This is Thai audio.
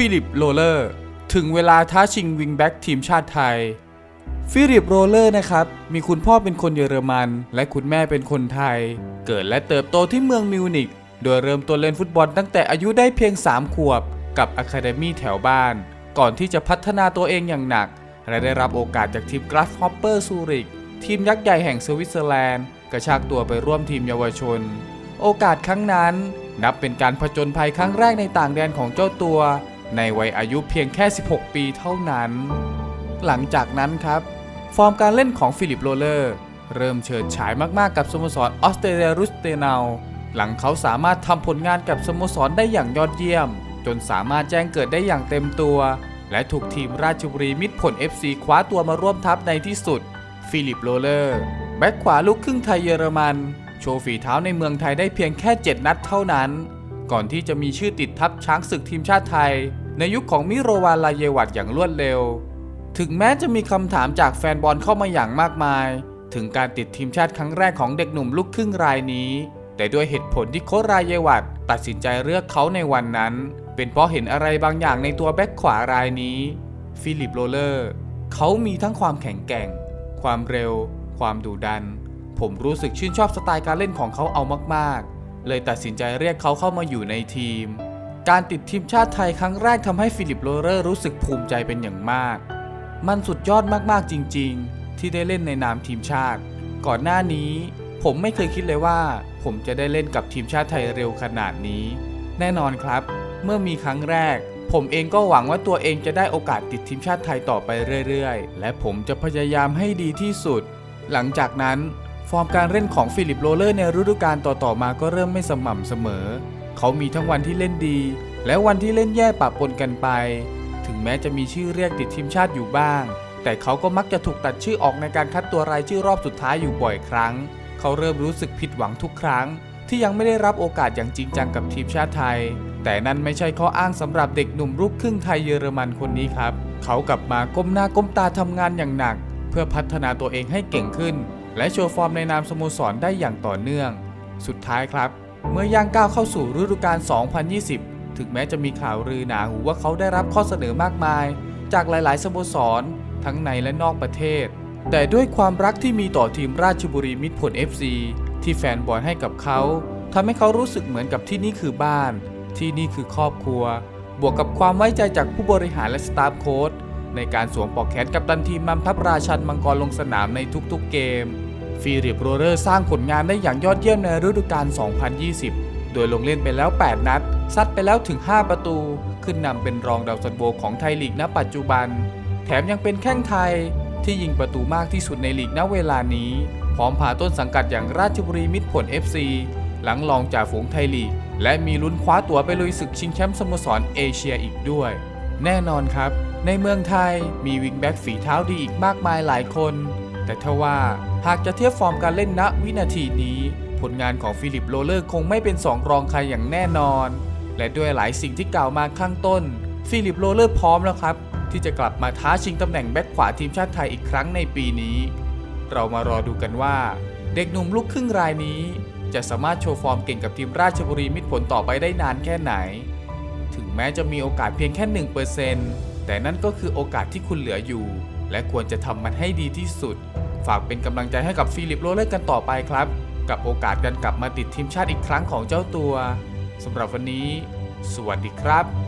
ฟิลิปโรเลอร์ ถึงเวลาท้าชิงวิงแบ็กทีมชาติไทย ฟิลิปโรเลอร์นะครับ มีคุณพ่อเป็นคนเยอรมัน และคุณแม่เป็นคนไทย เกิดและเติบโตที่เมืองมิวนิกโดยเริ่มต้นเล่นฟุตบอลตั้งแต่อายุได้เพียง 3 ขวบ กับอะคาเดมี่แถวบ้าน ก่อนที่จะพัฒนาตัวเองอย่างหนัก และได้รับโอกาสจากทีมกราฟฮอปเปอร์ซูริกทีมยักษ์ใหญ่แห่งสวิตเซอร์แลนด์ กระชากตัวไปร่วมทีมเยาวชน โอกาสครั้งนั้น นับเป็นการผจญภัยครั้งแรกในต่างแดนของเจ้าตัว ในวัยอายุเพียงแค่ 16 ปีเท่านั้น หลังจากนั้นครับ ฟอร์มการเล่นของฟิลิปโรเลอร์เริ่มเฉิดฉายมาก ๆ กับสโมสรออสเตรเลียรุสเตนาลหลังเขาสามารถทำผลงานกับสโมสรได้อย่างยอดเยี่ยม จนสามารถแจ้งเกิดได้อย่างเต็มตัว และถูกทีมราชบุรีมิตรผล FC คว้าตัวมาร่วมทัพในที่สุด ฟิลิปโรเลอร์ แบ็คขวาลูกครึ่งไทยเยอรมัน โชว์ฝีเท้าในเมืองไทยได้เพียงแค่ 7 นัดเท่านั้น ก่อนที่จะมีชื่อติดทัพช้างศึกทีมชาติไทย ในยุคของมิโรวานลาเยวัตอย่างรวดเร็ว ถึงแม้จะมีคำถามจากแฟนบอลเข้ามาอย่างมากมาย ถึงการติดทีมชาติครั้งแรกของเด็กหนุ่มลูกครึ่งรายนี้ แต่ด้วยเหตุผลที่โครายเยวัตตัดสินใจเลือกเขาในวันนั้น เป็นเพราะเห็นอะไรบางอย่างในตัวแบ็คขวารายนี้ ฟิลิปโรเลอร์ เขามีทั้งความแข็งแกร่ง ความเร็ว ความดุดัน ผมรู้สึกชื่นชอบสไตล์การเล่นของเขาเอามากๆ เลยตัดสินใจเรียกเขาเข้ามาอยู่ในทีม การติดทีมชาติไทยครั้งแรกทำให้ฟิลิปโรเลอร์รู้สึกภูมิใจเป็นอย่างมาก มันสุดยอดมากๆจริง ๆ ที่ได้เล่นในนามทีมชาติ ก่อนหน้านี้ ผมไม่เคยคิดเลยว่า ผมจะได้เล่นกับทีมชาติไทยเร็วขนาดนี้ แน่นอนครับ เมื่อมีครั้งแรกผมเองก็หวังว่าตัวเองจะได้โอกาสติดทีมชาติไทยต่อไปเรื่อยๆ และผมจะพยายามให้ดีที่สุด หลังจากนั้น ฟอร์มการเล่นของฟิลิปโรเลอร์ในฤดูกาลต่อๆมาก็เริ่มไม่สม่ำเสมอ เขามีทั้งวันที่เล่นดี และวันที่เล่นแย่ปะปนกันไป ถึงแม้จะมีชื่อเรียกติดทีมชาติอยู่บ้าง แต่เขาก็มักจะถูกตัดชื่อออกในการคัดตัวรายชื่อรอบสุดท้ายอยู่บ่อยครั้ง เขาเริ่มรู้สึกผิดหวังทุกครั้ง ที่ยังไม่ได้รับโอกาสอย่างจริงจังกับทีมชาติไทย แต่นั่นไม่ใช่ข้ออ้างสำหรับเด็กหนุ่มลูกครึ่งไทยเยอรมันคนนี้ครับ เขากลับมาก้มหน้าก้มตาทำงานอย่างหนัก เพื่อพัฒนาตัวเองให้เก่งขึ้น และโชว์ฟอร์มในนามสโมสรได้อย่างต่อเนื่อง สุดท้ายครับ เมื่อย่างก้าวเข้าสู่ฤดูกาล 2020 ถึงแม้จะมีข่าวลือหนาหูว่าเขาได้รับข้อเสนอมากมาย จากหลาย ๆ สโมสร ทั้งในและนอกประเทศ แต่ด้วยความรักที่มีต่อทีมราชบุรีมิตรผล FC ที่แฟนบอลให้กับเขาทำให้เขารู้สึกเหมือนกับที่นี่คือบ้าน ที่นี่คือครอบครัว บวกกับความไว้ใจจากผู้บริหารและสตาฟโค้ชในการสวมปลอกแขนกับตันทีมมัมทัพราชันมังกรลงสนามในทุกๆเกม ฟิลิปโรเลอร์สร้างผลงานได้อย่างยอดเยี่ยมในฤดูกาล 2020 โดยลงเล่นไปแล้ว 8 นัด ซัดไปแล้วถึง 5 ประตู ขึ้นนำเป็นรองดาวซันโบของไทยลีกณ ปัจจุบัน แถมยังเป็นแข้งไทยที่ยิงประตูมากที่สุดในลีกณเวลานี้ พร้อมพาต้นสังกัดอย่างราชบุรีมิตรผล FC หลังรองจากฝูงไทยลีก และมีลุ้นคว้าตั๋วไปลุยศึกชิงแชมป์สโมสรเอเชียอีกด้วย แน่นอนครับ ในเมืองไทยมีวิงแบ็กฝีเท้าดีอีกมากมายหลายคน แต่ทว่าหากจะเทียบฟอร์มการเล่นณวินาทีนี้ ผลงานของฟิลิปโรเลอร์คงไม่เป็นสองรองใครอย่างแน่นอน และด้วยหลายสิ่งที่กล่าวมาข้างต้น ฟิลิปโรเลอร์พร้อมแล้วครับ ที่จะกลับมาท้าชิงตำแหน่งแบ็คขวาทีมชาติไทยอีกครั้งในปีนี้ เรามารอดูกันว่า เด็กหนุ่มลูกครึ่งรายนี้ จะสามารถโชว์ฟอร์มเก่งกับทีมราชบุรีมิตรผลต่อไปได้นานแค่ไหน ถึงแม้จะมีโอกาสเพียงแค่1%แต่นั่นก็คือโอกาสที่คุณเหลืออยู่ และควรจะทำมันให้ดีที่สุด ฝากเป็นกำลังใจให้กับฟิลิปโรเลอร์กันต่อไปครับ กับโอกาสการกลับมาติดทีมชาติอีกครั้งของเจ้าตัวสำหรับวันนี้ สวัสดีครับ